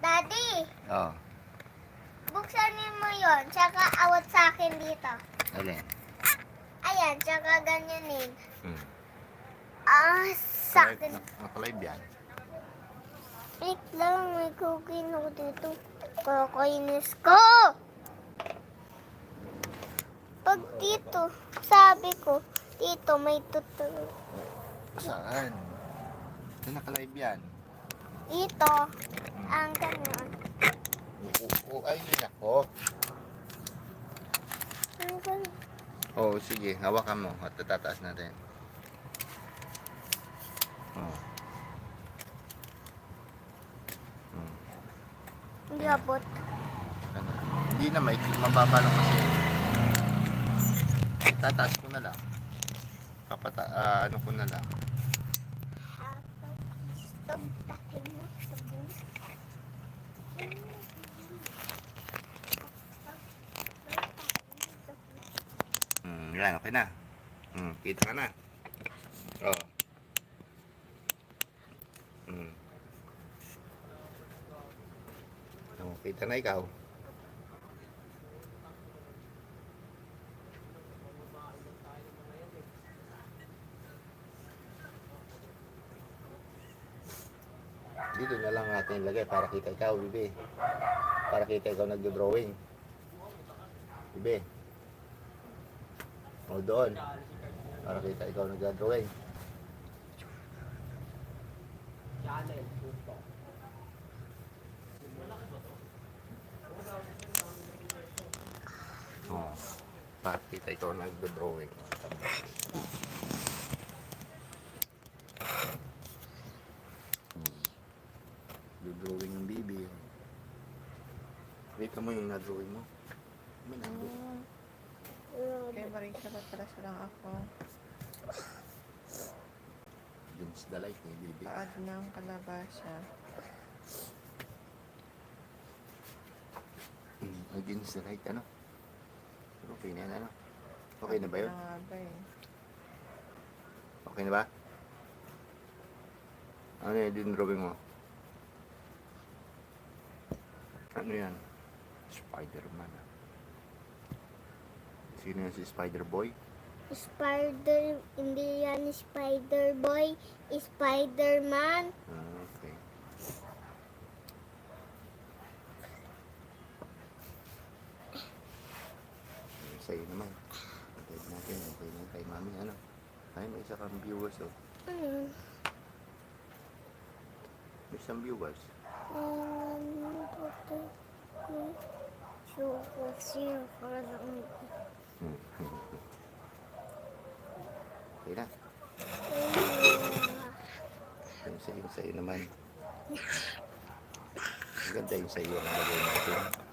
Daddy, Oh, buksan mo yon. Tsaka awat sa akin dito. alin? Ayan, tsaka ganyanin. Hmm. Ah, sa akin. Nakalive yan. Wait lang, may cookie ako dito. Kakainis ko! Pag dito, sabi ko, dito may tutulog. Saan? Ito nakalive yan. Dito, ang ganyan. Oo, ay, nako. Ang ganyan. Oo, oh, sige. Hawakan mo at tataas natin. Oh. Hmm. Hindi abot. Ano? Hindi na, may mababa lang kasi. Tataas ko na lang. Papata, ah, ano ko na lang. Hmm, yan, okay na. Hmm, kita ka na. Oh. Hmm. Oh, kita na ikaw. Dito na lang natin ilagay para kita ikaw, bibi. Para kita ikaw nagdo-drawing. Bibi. O doon. Para kita ikaw nagdo-drawing. Oh. Para kita ikaw nagdo-drawing. Do-drawing ng bibi. Wait mo yung na-drawing mo. May na-drawing. Kaya Marisa, papalas lang ako. Against the light ni bibi. Paad ng kalabasa. Mm, Against the light, ano? Okay na yan, ano? Okay na ba yun? Ano nga ba eh? Okay na ba? Ano yun din drawing mo? Ano yan? Spider-Man. Sino yan si Spider-Boy? Spider, hindi yan Spider Boy, Spider-Man. Ah, okay. Sa'yo naman. Antay natin. Okay na kay mami. Ano? Ay, may isa kang viewers oh. Ano? May isang viewers. Okay na. Yung sa'yo, naman. Ang ganda yung sa'yo ang lagay natin.